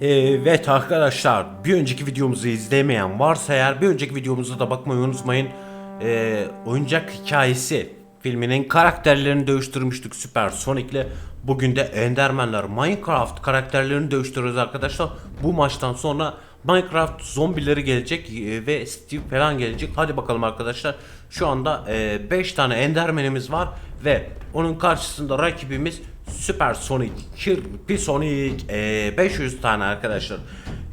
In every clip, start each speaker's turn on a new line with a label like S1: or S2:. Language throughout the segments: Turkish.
S1: Evet arkadaşlar bir önceki videomuzu izlemeyen varsa eğer bir önceki videomuza da bakmayı unutmayın. Ee, oyuncak hikayesi filminin karakterlerini dövüştürmüştük Süper Sonic'le. Bugün de Enderman'ler Minecraft karakterlerini dövüştürüyoruz arkadaşlar. Bu maçtan sonra Minecraft zombileri gelecek e, ve Steve falan gelecek. Hadi bakalım arkadaşlar. Şu anda 5 tane Enderman'imiz var ve onun karşısında rakibimiz Süper Sonic, Kirpi Sonic, ee, 500 tane arkadaşlar.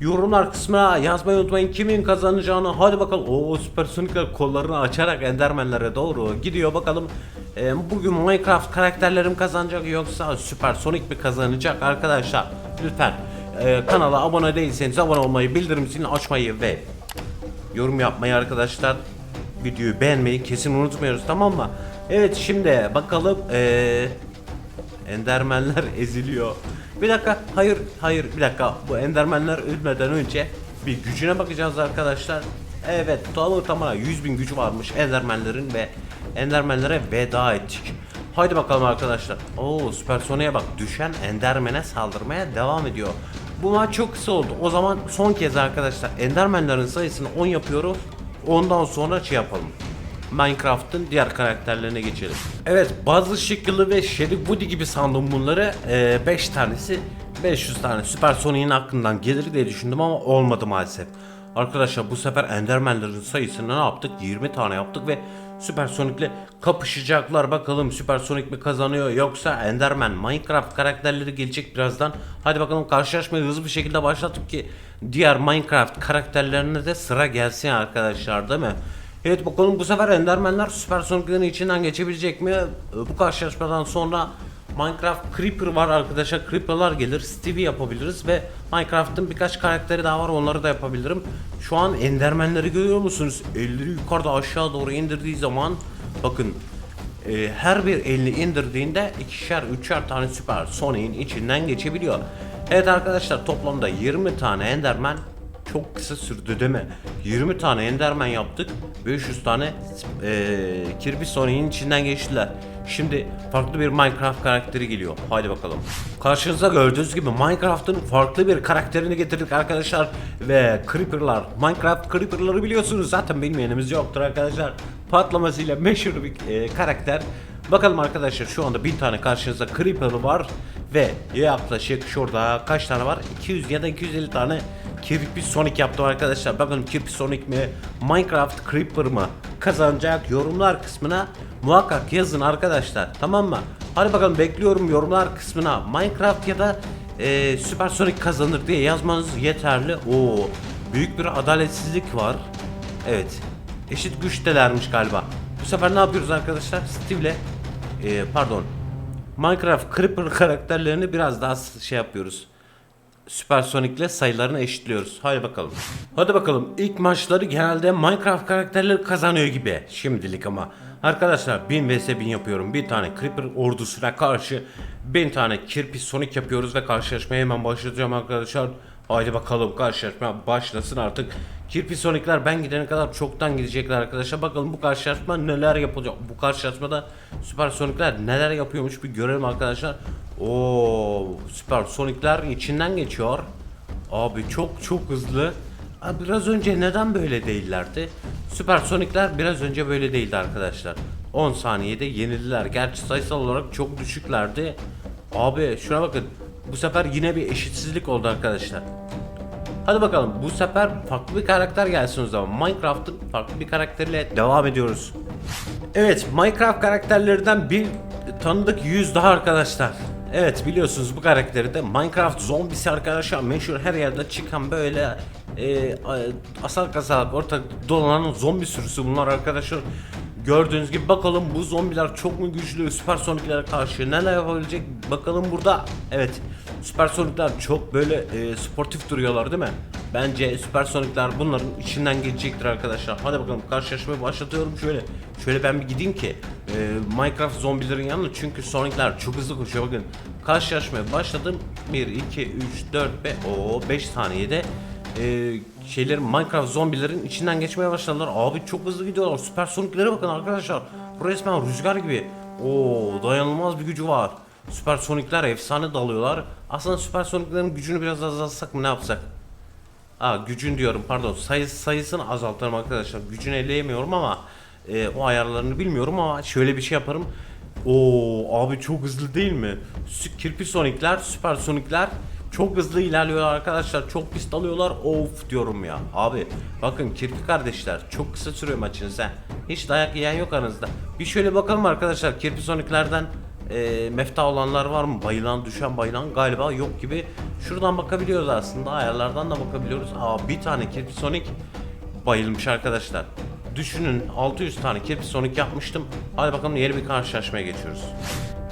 S1: Yorumlar kısmına yazmayı unutmayın kimin kazanacağını. Hadi bakalım. O Süper Sonic'ler kollarını açarak Enderman'lere doğru gidiyor bakalım. Ee, bugün Minecraft karakterlerim kazanacak yoksa Süper Sonic mi kazanacak arkadaşlar? Lütfen e, kanala abone değilseniz abone olmayı, bildirim zilini açmayı ve yorum yapmayı arkadaşlar. Videoyu beğenmeyi kesin unutmuyoruz tamam mı? Evet şimdi bakalım eee Endermenler eziliyor. Bir dakika, hayır, hayır, bir dakika. Bu endermenler ölmeden önce bir gücüne bakacağız arkadaşlar. Evet, tamam tamam 100 bin gücü varmış endermenlerin ve endermenlere veda ettik. Haydi bakalım arkadaşlar. Oo, Süper Sonic'e bak. Düşen endermene saldırmaya devam ediyor. Bu maç çok kısa oldu. O zaman son kez arkadaşlar endermenlerin sayısını 10 yapıyoruz. Ondan sonra şey yapalım. Minecraft'ın diğer karakterlerine geçelim. Evet, Buzz Şıkkılı ve Sherry Woody gibi sandım bunları. 5 tanesi 500 tane Süper Sonic'in hakkından gelir diye düşündüm ama olmadı maalesef. Arkadaşlar bu sefer Enderman'lerin sayısını ne yaptık? 20 tane yaptık ve Süper Sonic'le kapışacaklar. Bakalım Süper Sonic mi kazanıyor yoksa Enderman Minecraft karakterleri gelecek birazdan. Hadi bakalım karşılaşmayı hızlı bir şekilde başlattık ki diğer Minecraft karakterlerine de sıra gelsin arkadaşlar değil mi? Evet bakalım bu sefer Enderman'ler Süper Sonic'lerin içinden geçebilecek mi? Ee, Bu karşılaşmadan sonra Minecraft Creeper var arkadaşlar. Creeper'lar gelir. Stevie yapabiliriz ve Minecraft'ın birkaç karakteri daha var. Onları da yapabilirim. Şu an Enderman'leri görüyor musunuz? Elleri yukarıda aşağı doğru indirdiği zaman bakın e, her bir elini indirdiğinde ikişer üçer tane Süper Sonic'in içinden geçebiliyor. Evet arkadaşlar toplamda 20 tane Enderman çok kısa sürdü değil mi? 20 tane Enderman yaptık. 500 tane eee Kirby Sonic'in içinden geçtiler. Şimdi farklı bir Minecraft karakteri geliyor. Haydi bakalım. Karşınızda gördüğünüz gibi Minecraft'ın farklı bir karakterini getirdik arkadaşlar. Ve Creeper'lar. Minecraft Creeper'ları biliyorsunuz. Zaten bilmeyenimiz yoktur arkadaşlar. Patlamasıyla meşhur bir eee, karakter. Bakalım arkadaşlar şu anda bir tane karşınızda Creeper var. Ve yaklaşık şurada kaç tane var? 200 ya da 250 tane Kirpi Sonic yaptım arkadaşlar. Bakalım Kirpi Sonic mi Minecraft Creeper mı kazanacak yorumlar kısmına muhakkak yazın arkadaşlar. Tamam mı? Hadi bakalım bekliyorum yorumlar kısmına Minecraft ya da e, Süper Sonic kazanır diye yazmanız yeterli. Oo büyük bir adaletsizlik var. Evet. Eşit güçtelermiş galiba. Bu sefer ne yapıyoruz arkadaşlar? Steve'le e, pardon Minecraft Creeper karakterlerini biraz daha şey yapıyoruz. Süper Sonic'le sayılarını eşitliyoruz. Hadi bakalım. Hadi bakalım. İlk maçları genelde Minecraft karakterleri kazanıyor gibi. Şimdilik ama. Arkadaşlar 1000 vs 1000 yapıyorum. Bir tane Creeper ordusuna karşı 1000 tane Kirpi Sonic yapıyoruz ve karşılaşmaya hemen başlayacağım arkadaşlar. Haydi bakalım karşılaşma başlasın artık. Kirpi Sonic'ler ben gidene kadar çoktan gidecekler arkadaşlar. Bakalım bu karşılaşma neler yapılacak. Bu karşılaşmada Süper Sonic'ler neler yapıyormuş bir görelim arkadaşlar. Oo, Süper Sonic'ler içinden geçiyor. Abi çok çok hızlı. Abi biraz önce neden böyle değillerdi? Süper Sonic'ler biraz önce böyle değildi arkadaşlar. 10 saniyede yenildiler. Gerçi sayısal olarak çok düşüklerdi. Abi şuna bakın. Bu sefer yine bir eşitsizlik oldu arkadaşlar. Hadi bakalım bu sefer farklı bir karakter gelsin o zaman. Minecraft'ın farklı bir karakteriyle devam ediyoruz. Evet Minecraft karakterlerinden bir tanıdık yüz daha arkadaşlar. Evet biliyorsunuz bu karakteri de Minecraft zombisi arkadaşlar meşhur her yerde çıkan böyle e, asal kasal ortak dolanan zombi sürüsü bunlar arkadaşlar. Gördüğünüz gibi bakalım bu zombiler çok mu güçlü süper sonic'lere karşı neler yapabilecek bakalım burada. Evet süper sonic'ler çok böyle e, sportif duruyorlar değil mi? Bence süper sonic'ler bunların içinden geçecektir arkadaşlar. Hadi bakalım karşılaşmayı başlatıyorum şöyle. Şöyle ben bir gideyim ki e, Minecraft zombilerin yanına çünkü sonic'ler çok hızlı koşuyor bakın. Karşılaşmaya başladım. 1 2 3 4 5 o 5 saniyede e, şeylerin Minecraft zombilerin içinden geçmeye başladılar. Abi çok hızlı gidiyorlar. Süper sonic'lere bakın arkadaşlar. Resmen rüzgar gibi. Oo dayanılmaz bir gücü var. Süper Sonic'ler efsane dalıyorlar. Aslında Süper Sonic'lerin gücünü biraz azaltsak mı ne yapsak? Aa gücün diyorum pardon sayı, sayısını azaltırım arkadaşlar. Gücünü elleyemiyorum ama e, o ayarlarını bilmiyorum ama şöyle bir şey yaparım. Oo abi çok hızlı değil mi? Kirpi Sonic'ler, Süper Sonic'ler çok hızlı ilerliyorlar arkadaşlar. Çok pist alıyorlar. Of diyorum ya. Abi bakın Kirpi kardeşler çok kısa sürüyor maçınız ha. Hiç dayak yiyen yok aranızda. Bir şöyle bakalım arkadaşlar Kirpi Sonic'lerden e, mefta olanlar var mı? Bayılan, düşen, bayılan galiba yok gibi. Şuradan bakabiliyoruz aslında. Ayarlardan da bakabiliyoruz. Aa bir tane Kirpi Sonic bayılmış arkadaşlar. Düşünün 600 tane Kirpi Sonic yapmıştım. Hadi bakalım yeni bir karşılaşmaya geçiyoruz.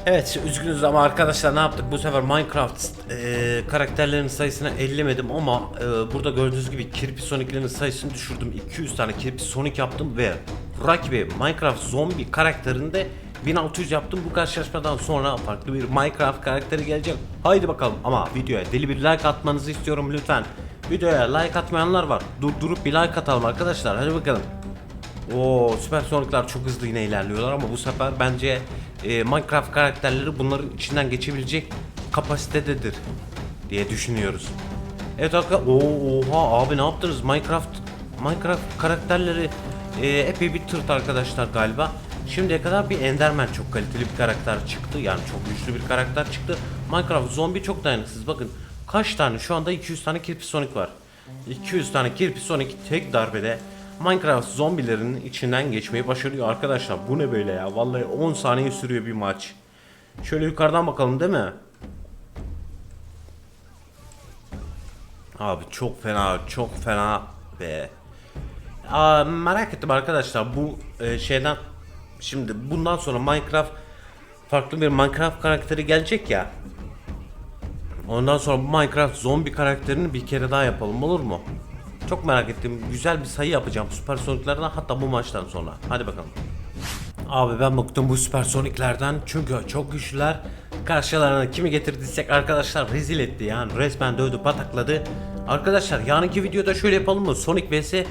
S1: Evet üzgünüz ama arkadaşlar ne yaptık? Bu sefer Minecraft e, karakterlerinin sayısını ellemedim ama e, burada gördüğünüz gibi Kirpi Sonic'lerin sayısını düşürdüm. 200 tane Kirpi Sonic yaptım ve rakibi Minecraft zombi karakterinde 1600 yaptım. Bu karşılaşmadan sonra farklı bir Minecraft karakteri gelecek haydi bakalım ama videoya deli bir like atmanızı istiyorum lütfen. Videoya like atmayanlar var. Durdurup bir like atalım arkadaşlar. Hadi bakalım Oo Süper Sonic'lar çok hızlı yine ilerliyorlar ama bu sefer bence e, Minecraft karakterleri bunların içinden geçebilecek kapasitededir diye düşünüyoruz. Evet arkadaşlar oha abi ne yaptınız Minecraft Minecraft karakterleri e, epey bir tırt arkadaşlar galiba. Şimdiye kadar bir Enderman çok kaliteli bir karakter çıktı. Yani çok güçlü bir karakter çıktı. Minecraft zombi çok dayanıksız. Bakın kaç tane şu anda 200 tane Kirpi Sonic var. 200 tane Kirpi Sonic tek darbede Minecraft zombilerinin içinden geçmeyi başarıyor arkadaşlar. Bu ne böyle ya? Vallahi 10 saniye sürüyor bir maç. Şöyle yukarıdan bakalım değil mi? Abi çok fena, çok fena be. Aa, merak ettim arkadaşlar bu e, şeyden şimdi bundan sonra Minecraft farklı bir Minecraft karakteri gelecek ya. Ondan sonra Minecraft zombi karakterini bir kere daha yapalım olur mu? Çok merak ettim. Güzel bir sayı yapacağım Süper Sonic'lerden hatta bu maçtan sonra. Hadi bakalım. Abi ben bıktım bu Süper Sonic'lerden çünkü çok güçlüler. Karşılarına kimi getirdiysek arkadaşlar rezil etti yani resmen dövdü patakladı. Arkadaşlar yarınki videoda şöyle yapalım mı? Sonic vs e,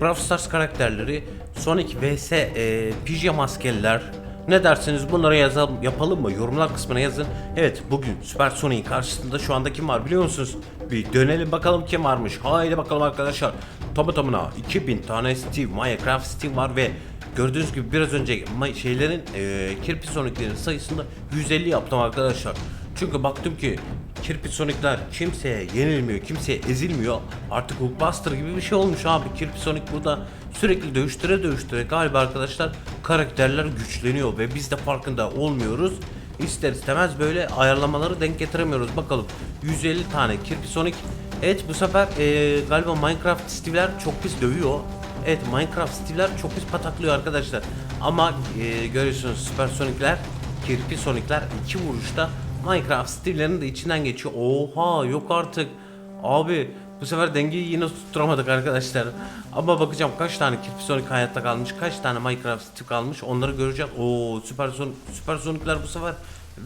S1: Brawl Stars karakterleri, Sonic vs e, pijama maskeliler, ne dersiniz bunları yazalım yapalım mı? Yorumlar kısmına yazın. Evet bugün Süper Sonic'in karşısında şu anda kim var biliyor musunuz? Bir dönelim bakalım kim varmış. Haydi bakalım arkadaşlar. Tamı tamına 2000 tane Steve, Minecraft Steve var ve gördüğünüz gibi biraz önce şeylerin e, Kirpi Sonic'lerin sayısında 150 yaptım arkadaşlar. Çünkü baktım ki Kirpi Sonic'ler kimseye yenilmiyor, kimseye ezilmiyor. Artık Hulkbuster gibi bir şey olmuş abi. Kirpi Sonic burada sürekli dövüştüre dövüştüre galiba arkadaşlar karakterler güçleniyor ve biz de farkında olmuyoruz. İster istemez böyle ayarlamaları denk getiremiyoruz. Bakalım 150 tane Kirpi Sonic. Evet bu sefer e, galiba Minecraft Steve'ler çok pis dövüyor. Evet Minecraft Steve'ler çok pis pataklıyor arkadaşlar. Ama e, görüyorsunuz Süper Sonic'ler, Kirpi Sonic'ler iki vuruşta Minecraft Steve'lerin de içinden geçiyor. Oha yok artık. Abi bu sefer dengeyi yine tutturamadık arkadaşlar. Ama bakacağım kaç tane Kirpi Sonic hayatta kalmış, kaç tane Minecraft Steve kalmış onları göreceğiz. Oo Süper Sonic, Süper Sonic'ler bu sefer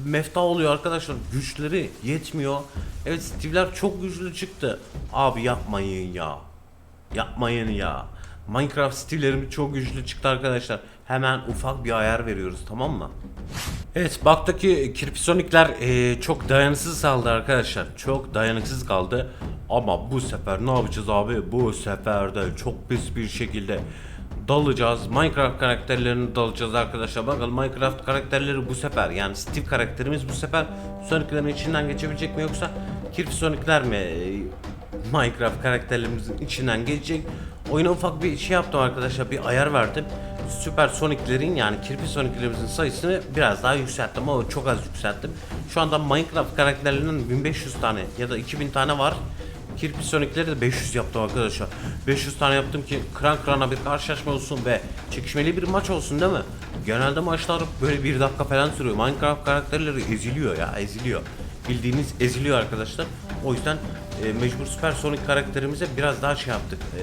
S1: mefta oluyor arkadaşlar. Güçleri yetmiyor. Evet Steve'ler çok güçlü çıktı. Abi yapmayın ya. Yapmayın ya. Minecraft stillerim çok güçlü çıktı arkadaşlar. Hemen ufak bir ayar veriyoruz tamam mı? Evet baktaki kirpisonikler e, çok dayanıksız kaldı arkadaşlar. Çok dayanıksız kaldı. Ama bu sefer ne yapacağız abi? Bu sefer de çok pis bir şekilde dalacağız. Minecraft karakterlerini dalacağız arkadaşlar. Bakalım Minecraft karakterleri bu sefer yani Steve karakterimiz bu sefer Sonic'lerin içinden geçebilecek mi yoksa Kirpisonikler mi? Minecraft karakterlerimizin içinden geçecek. Oyuna ufak bir şey yaptım arkadaşlar. Bir ayar verdim. Süper Sonic'lerin yani Kirpi Sonic'lerimizin sayısını biraz daha yükselttim ama çok az yükselttim. Şu anda Minecraft karakterlerinin 1500 tane ya da 2000 tane var. Kirpi Sonic'leri de 500 yaptım arkadaşlar. 500 tane yaptım ki kran krana bir karşılaşma olsun ve çekişmeli bir maç olsun değil mi? Genelde maçlar böyle bir dakika falan sürüyor. Minecraft karakterleri eziliyor ya eziliyor. Bildiğiniz eziliyor arkadaşlar. O yüzden e, mecbur Süper Sonic karakterimize biraz daha şey yaptık. E,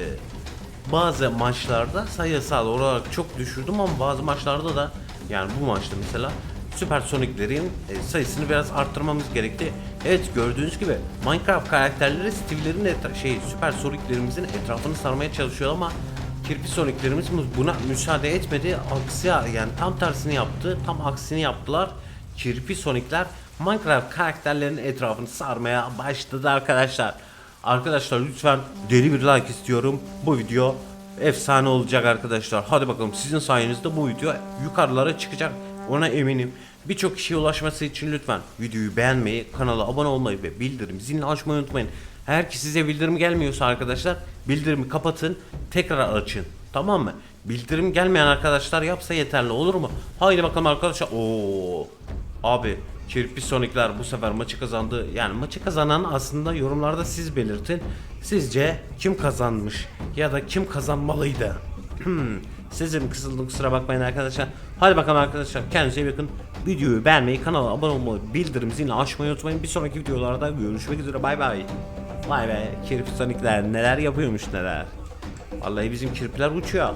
S1: bazı maçlarda sayısal olarak çok düşürdüm ama bazı maçlarda da yani bu maçta mesela Süper Sonic'lerin e, sayısını biraz arttırmamız gerekti. Evet gördüğünüz gibi Minecraft karakterleri Steve'lerin etra- şey Süper Sonic'lerimizin etrafını sarmaya çalışıyor ama Kirpi Sonic'lerimiz buna müsaade etmedi. Aksi yani tam tersini yaptı. Tam aksini yaptılar. Kirpi Sonic'ler Minecraft karakterlerinin etrafını sarmaya başladı arkadaşlar. Arkadaşlar lütfen deli bir like istiyorum. Bu video efsane olacak arkadaşlar. Hadi bakalım sizin sayenizde bu video yukarılara çıkacak. Ona eminim. Birçok kişiye ulaşması için lütfen videoyu beğenmeyi, kanala abone olmayı ve bildirim zilini açmayı unutmayın. Eğer ki size bildirim gelmiyorsa arkadaşlar bildirimi kapatın, tekrar açın. Tamam mı? Bildirim gelmeyen arkadaşlar yapsa yeterli olur mu? Haydi bakalım arkadaşlar. Oo. Abi Kirpi Sonic'ler bu sefer maçı kazandı. Yani maçı kazanan aslında yorumlarda siz belirtin. Sizce kim kazanmış ya da kim kazanmalıydı? Hmm, Sizin kısıldım kusura bakmayın arkadaşlar. Hadi bakalım arkadaşlar kendinize iyi bakın. Videoyu beğenmeyi, kanala abone olmayı, bildirim zilini açmayı unutmayın. Bir sonraki videolarda görüşmek üzere. Bay bay. Vay be Kirpi Sonic'ler neler yapıyormuş neler. Vallahi bizim kirpiler uçuyor.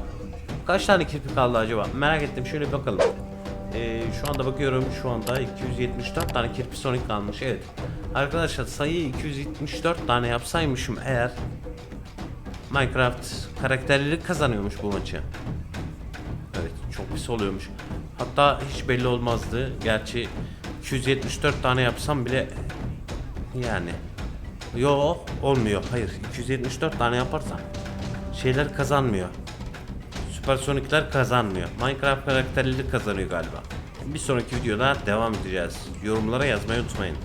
S1: Kaç tane kirpi kaldı acaba? Merak ettim şöyle bir bakalım. Ee, şu anda bakıyorum şu anda 274 tane kirpi Sonic kalmış evet. Arkadaşlar sayıyı 274 tane yapsaymışım eğer Minecraft karakterleri kazanıyormuş bu maçı. Evet çok pis oluyormuş. Hatta hiç belli olmazdı. Gerçi 274 tane yapsam bile yani Yo olmuyor. Hayır 274 tane yaparsam şeyler kazanmıyor. Süpersonikler kazanmıyor. Minecraft karakterleri kazanıyor galiba. Bir sonraki videoda devam edeceğiz. Yorumlara yazmayı unutmayın.